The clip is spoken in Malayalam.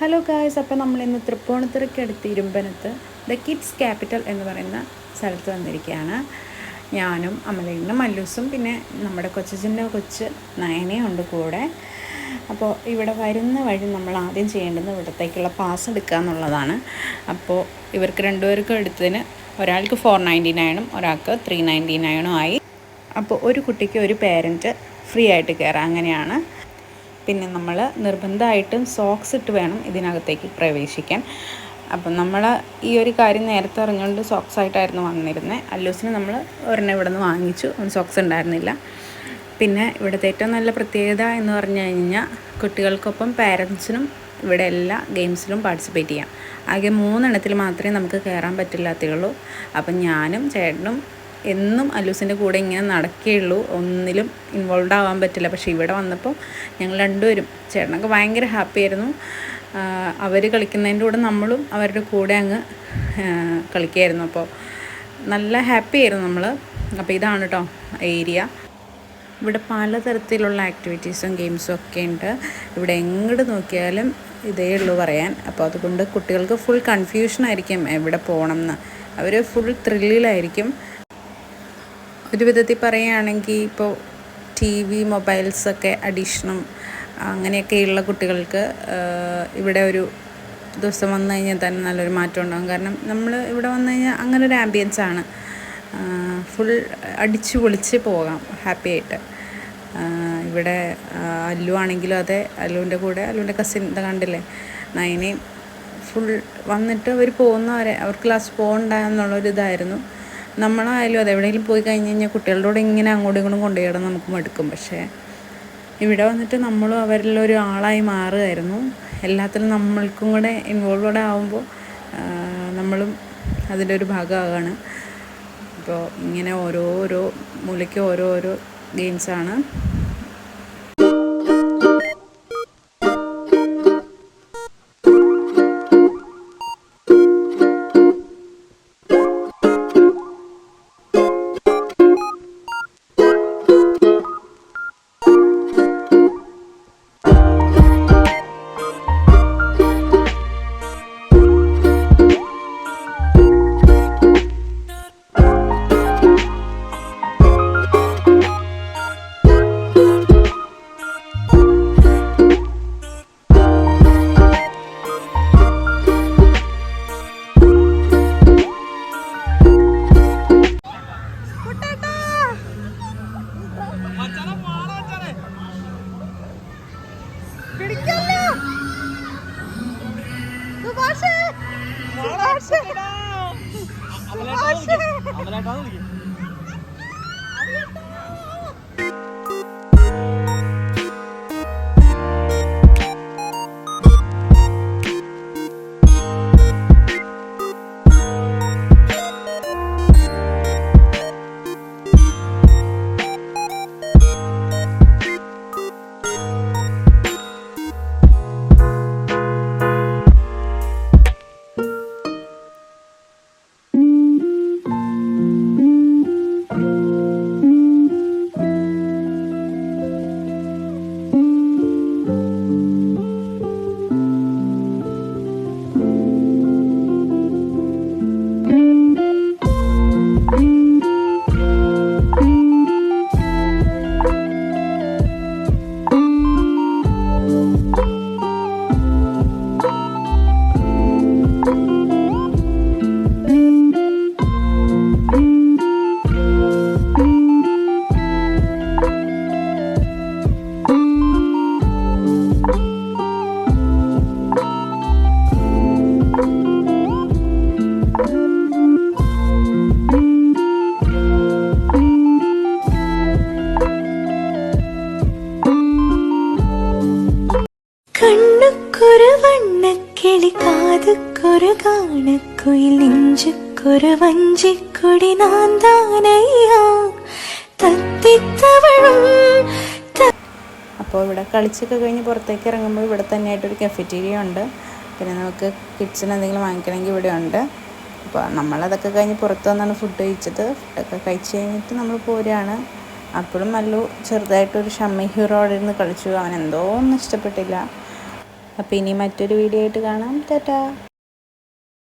ഹലോ ഗായ്സ് അപ്പോൾ നമ്മൾ ഇന്ന് തൃപ്പൂണിത്തുറയ്ക്ക് അടുത്ത് ഇരുമ്പനത്ത് ദ കിഡ്സ് ക്യാപിറ്റൽ എന്ന് പറയുന്ന സ്ഥലത്ത് വന്നിരിക്കുകയാണ്. ഞാനും അമലയും മല്ലൂസും പിന്നെ നമ്മുടെ കൊച്ചച്ഛന്റെ കൊച്ച് നയനയും ഉണ്ട് കൂടെ. അപ്പോൾ ഇവിടെ വരുന്ന വഴി നമ്മൾ ആദ്യം ചെയ്യേണ്ടത് ഇവിടത്തേക്കുള്ള പാസ് എടുക്കുക എന്നുള്ളതാണ്. അപ്പോൾ ഇവർക്ക് രണ്ടുപേർക്കും എടുത്തതിന് ഒരാൾക്ക് ഫോർ നയന്റി നയനും ഒരാൾക്ക് ത്രീ നയന്റി നയനും ആയി. അപ്പോൾ ഒരു കുട്ടിക്ക് ഒരു പേരന്റ് ഫ്രീ ആയിട്ട് കയറാം. അങ്ങനെയാണ്. പിന്നെ നമ്മൾ നിർബന്ധമായിട്ടും സോക്സ് ഇട്ട് വേണം ഇതിനകത്തേക്ക് പ്രവേശിക്കാൻ. അപ്പം നമ്മൾ ഈ ഒരു കാര്യം നേരത്തെ അറിഞ്ഞുകൊണ്ട് സോക്സ് ആയിട്ടായിരുന്നു വന്നിരുന്നത് അല്ലൂസിന് നമ്മൾ ഒരെണ്ണം ഇവിടെ നിന്ന് വാങ്ങിച്ചു. സോക്സ് ഉണ്ടായിരുന്നില്ല. പിന്നെ ഇവിടുത്തെ ഏറ്റവും നല്ല പ്രത്യേകത എന്ന് പറഞ്ഞു കഴിഞ്ഞാൽ കുട്ടികൾക്കൊപ്പം പാരൻസിനും ഇവിടെ എല്ലാ ഗെയിംസിലും പാർട്ടിസിപ്പേറ്റ് ചെയ്യാം. ആകെ മൂന്നെണ്ണത്തിൽ മാത്രമേ നമുക്ക് കയറാൻ പറ്റില്ലാത്തുള്ളൂ അപ്പം ഞാനും ചേട്ടനും എന്നും അല്ലൂസിന്റെ കൂടെ ഇങ്ങനെ നടക്കുകയുള്ളൂ ഒന്നിലും ഇൻവോൾവ് ആവാൻ പറ്റില്ല. പക്ഷേ ഇവിടെ വന്നപ്പോൾ ഞങ്ങൾ രണ്ടുപേരും ചേട്ടനൊക്കെ ഭയങ്കര ഹാപ്പി ആയിരുന്നു. അവർ കളിക്കുന്നതിന്റെ കൂടെ നമ്മളും അവരുടെ കൂടെ അങ്ങ് കളിക്കുകയായിരുന്നു അപ്പോൾ നല്ല ഹാപ്പി ആയിരുന്നു നമ്മൾ അപ്പോൾ ഇതാണ് കേട്ടോ ഏരിയ ഇവിടെ പലതരത്തിലുള്ള ആക്ടിവിറ്റീസും ഗെയിംസും ഒക്കെ ഉണ്ട്. ഇവിടെ എങ്ങോട്ട് നോക്കിയാലും ഇതേ ഉള്ളൂ പറയാൻ. അപ്പോൾ അതുകൊണ്ട് കുട്ടികൾക്ക് ഫുൾ കൺഫ്യൂഷനായിരിക്കും എവിടെ പോകണം എന്ന് അവർ ഫുൾ ത്രില്ലിലായിരിക്കും ഒരു വിധത്തിൽ പറയുകയാണെങ്കിൽ ഇപ്പോൾ ടി വി മൊബൈൽസൊക്കെ അഡീഷണും അങ്ങനെയൊക്കെയുള്ള കുട്ടികൾക്ക് ഇവിടെ ഒരു ദിവസം വന്നു കഴിഞ്ഞാൽ തന്നെ നല്ലൊരു മാറ്റം ഉണ്ടാകും. കാരണം നമ്മൾ ഇവിടെ വന്നു കഴിഞ്ഞാൽ അങ്ങനെ ഒരു ആംബിയൻസ് ആണ്. ഫുൾ അടിച്ചു പൊളിച്ച് പോകാം ഹാപ്പി ആയിട്ട്. ഇവിടെ അല്ലു ആണെങ്കിലും അതെ അല്ലുവിന്റെ കൂടെ അല്ലുവിന്റെ കസിൻ ഇത് കണ്ടില്ലേ? നയനയും ഫുൾ വന്നിട്ട് അവർ പോകുന്നവരെ അവർ ക്ലാസ് പോകണ്ട എന്നുള്ളൊരു ഇതായിരുന്നു നമ്മളായാലും അത് എവിടെയെങ്കിലും പോയി കഴിഞ്ഞ് കഴിഞ്ഞാൽ കുട്ടികളോട് കൂടെ ഇങ്ങനെ അങ്ങോട്ടും ഇങ്ങോട്ടും കൊണ്ടുപോയിടാൻ നമുക്ക് മടുക്കും. പക്ഷേ ഇവിടെ വന്നിട്ട് നമ്മളും അവരിലൊരു ആളായി മാറുമായിരുന്നു എല്ലാത്തിലും നമ്മൾക്കും കൂടെ ഇൻവോൾവഡ് ആവുമ്പോൾ നമ്മളും അതിന്റെ ഒരു ഭാഗമാകാണ്. അപ്പോൾ ഇങ്ങനെ ഓരോരോ മൂലയ്ക്ക് ഓരോരോ ഗെയിംസാണ് 在缸里 കാതുക്കൊരു കാണക്കുയിൽ നെഞ്ചുക്കൊരു വഞ്ചിക്കൊടി നാന്താനയ്യാ തത്തിത്തവഴും അപ്പോൾ ഇവിടെ കളിച്ചൊക്കെ കഴിഞ്ഞ് പുറത്തേക്ക് ഇറങ്ങുമ്പോൾ ഇവിടെ തന്നെയായിട്ടൊരു കഫറ്റീരിയ ഉണ്ട്. പിന്നെ നമുക്ക് കിച്ചൺ എന്തെങ്കിലും വാങ്ങിക്കണമെങ്കിൽ ഇവിടെ ഉണ്ട്. അപ്പോൾ നമ്മളതൊക്കെ കഴിഞ്ഞ് പുറത്ത് വന്നാണ് ഫുഡ് കഴിച്ചത്. ഫുഡൊക്കെ കഴിച്ച് കഴിഞ്ഞിട്ട് നമ്മൾ പോരുകയാണ്. അപ്പോഴും മല്ലു ചെറുതായിട്ടൊരു ഷമ്മി ഹീറോ അവിടെ ഇരുന്ന് കളിച്ചു. അവൻ എന്തോ ഒന്നും ഇഷ്ടപ്പെട്ടില്ല. അപ്പോൾ ഇനി മറ്റൊരു വീഡിയോ ആയിട്ട് കാണാം. ടാറ്റാ.